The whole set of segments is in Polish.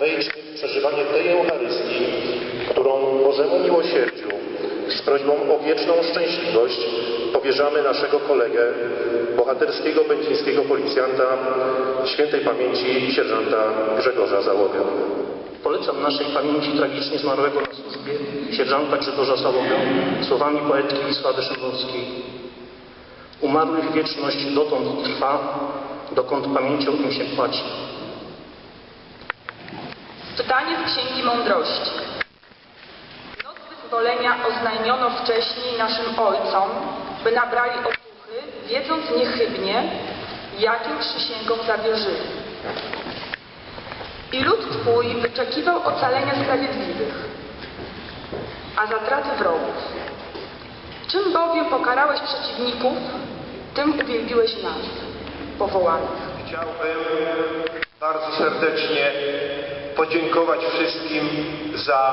wejdźmy w przeżywanie tej Eucharystii, którą Bożemu miłosierdziu z prośbą o wieczną szczęśliwość powierzamy naszego kolegę, bohaterskiego będzińskiego policjanta, świętej pamięci sierżanta Grzegorza Załogę. Polecam naszej pamięci tragicznie zmarłego na służbie sierżanta Grzegorza Załogę słowami poetki Wisławy Szymborskiej. Umarłych wieczność dotąd trwa, dokąd pamięcią im się płaci. Czytanie z Księgi Mądrości. Noc wyzwolenia oznajmiono wcześniej naszym ojcom, by nabrali otuchy, wiedząc niechybnie, jakim przysięgom zawierzyli. I lud Twój wyczekiwał ocalenia sprawiedliwych, a zatraty wrogów. Czym bowiem pokarałeś przeciwników, tym uwielbiłeś nas, powołanych. Chciałbym bardzo serdecznie podziękować wszystkim za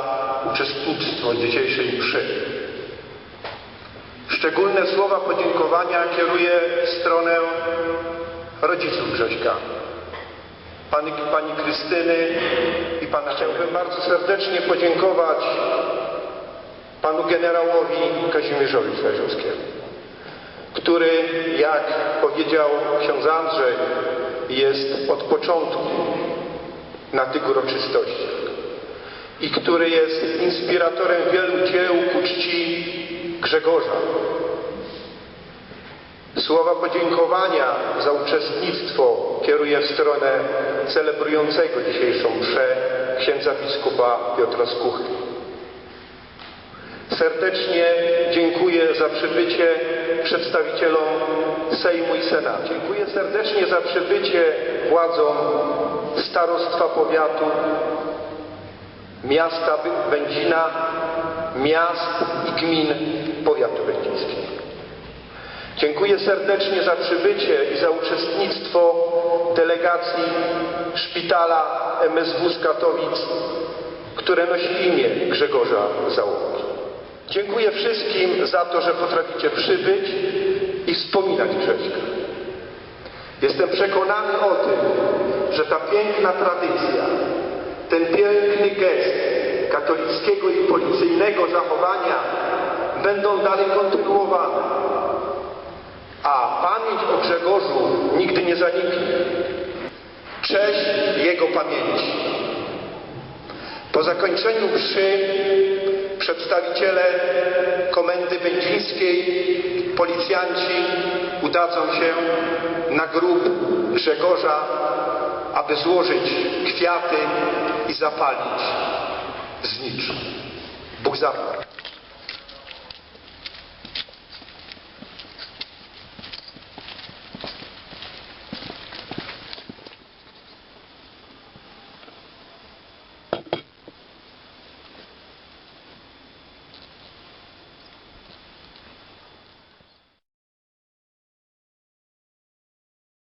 uczestnictwo dzisiejszej mszy. Szczególne słowa podziękowania kieruję w stronę rodziców Grześka, pani, pani Krystyny i pana. Chciałbym bardzo serdecznie podziękować panu generałowi Kazimierzowi Staziowskiemu który, jak powiedział ksiądz Andrzej, jest od początku na tych uroczystościach i który jest inspiratorem wielu dzieł ku czci Grzegorza. Słowa podziękowania za uczestnictwo kieruję w stronę celebrującego dzisiejszą mszę księdza biskupa Piotra Skuchy. Serdecznie dziękuję za przybycie przedstawicielom Sejmu i Senatu. Dziękuję serdecznie za przybycie władzom Starostwa Powiatu, miasta Będzina, miast i gmin powiatu będzińskiego. Dziękuję serdecznie za przybycie i za uczestnictwo delegacji szpitala MSW z Katowic, które nosi imię Grzegorza Załogi. Dziękuję wszystkim za to, że potraficie przybyć i wspominać Grześka. Jestem przekonany o tym, że ta piękna tradycja, ten piękny gest katolickiego i policyjnego zachowania będą dalej kontynuowane. A pamięć o Grzegorzu nigdy nie zaniknie. Cześć jego pamięci. Po zakończeniu mszy przedstawiciele Komendy Będzińskiej, policjanci udadzą się na grób Grzegorza, aby złożyć kwiaty i zapalić znicz. Bóg zapłać.